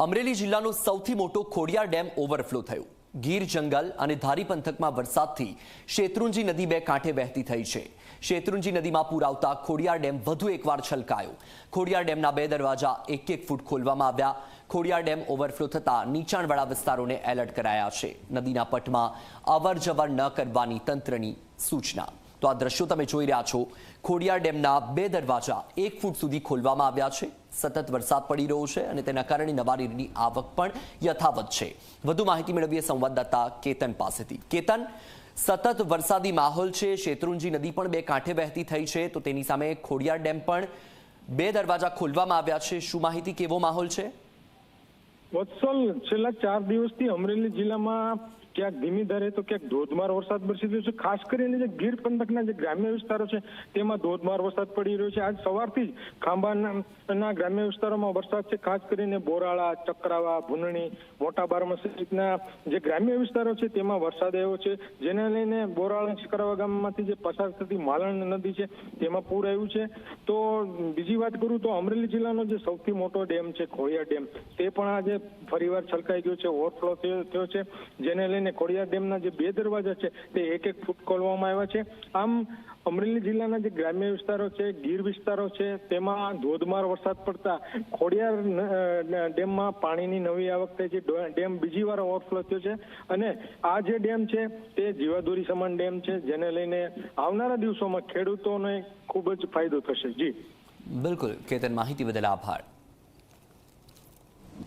અમરેલી જિલ્લાનો સૌથી મોટો ખોડિયાર ડેમ ઓવરફ્લો થયો. ગીર જંગલ અને ધારી પંથકમાં વરસાદથી શેત્રુંજી નદી બે કાંઠે વહેતી થઈ છે. શેત્રુંજી નદીમાં પૂર આવતા ખોડિયાર ડેમ વધુ એકવાર છલકાયો. ખોડિયાર ડેમના બે દરવાજા એક એક ફૂટ ખોલવામાં આવ્યા. ખોડિયાર ડેમ ઓવરફ્લો થતાં નીચાણવાળા વિસ્તારોને એલર્ટ કરાયા છે. નદીના પટમાં અવર ન કરવાની તંત્રની સૂચના. તો આ દ્રશ્યો તમે જોઈ રહ્યા છો. ખોડિયાર ડેમના બે દરવાજા એક ફૂટ સુધી ખોલવામાં આવ્યા છે. સતત વરસાદ પડી રહ્યો છે અને તેના કારણે નવા નીરની આવક પણ યથાવત છે. વધુ માહિતી મેળવીએ સંવાદદાતા કેતન પાસેથી. કેતન, સતત વરસાદી માહોલ છે. શેત્રુંજી નદી પણ બે કાંઠે વહેતી થઈ છે. તો તેની સામે ખોડિયાર ડેમ પણ બે દરવાજા ખોલવામાં આવ્યા છે. શું માહિતી, કેવો માહોલ છે? વત્સલ છેલ્લા ચાર દિવસથી અમરેલી જિલ્લામાં ક્યાંક ધીમી ધારે તો ક્યાંક ધોધમાર વરસાદ વરસી રહ્યો છે. ખાસ કરીને જે ગીર પંથકના જે ગ્રામ્ય વિસ્તારો છે, તેમાં ધોધમાર વરસાદ પડી રહ્યો છે. આજ સવારથી જ ખાંભાના ગ્રામ્ય વિસ્તારોમાં વરસાદ છે. ખાસ કરીને બોરાળા, ચક્રાવા ભૂનણી મોટા બારમસ સહિતના જે ગ્રામ્ય વિસ્તારો છે, તેમાં વરસાદ આવ્યો છે. જેને લઈને બોરાળા ચક્રાવા ગામમાંથી જે પસાર થતી માલણ નદી છે, તેમાં પૂર આવ્યું છે. તો બીજી વાત કરું તો અમરેલી જિલ્લાનો જે સૌથી મોટો ડેમ છે ખોડિયા ડેમ, તે પણ આજે ફરીવાર છલકાઈ ગયો છે. ઓવરફ્લો થયો છે. જેને લઈને ખોડિયાર ડેમના જે બે દરવાજા છે તે એક એક ફૂટ ખોલવામાં આવ્યા છે. આમ અમરેલી જિલ્લાના જે ગ્રામ્ય વિસ્તારો છે, ગીર વિસ્તારો છે, તેમાં ધોધમાર વરસાદ પડતા ખોડિયાર ડેમમાં પાણીની નવી આવક થઈ છે. ડેમ બીજી વાર ઓવરફ્લો થયો છે અને આ જે ડેમ છે તે જીવાદોરી સમાન ડેમ છે, જેને લઈને આવનારા દિવસોમાં ખેડૂતોને ખૂબ જ ફાયદો થશે. જી. બિલકુલ. કેતન, માહિતી બદલ આભાર.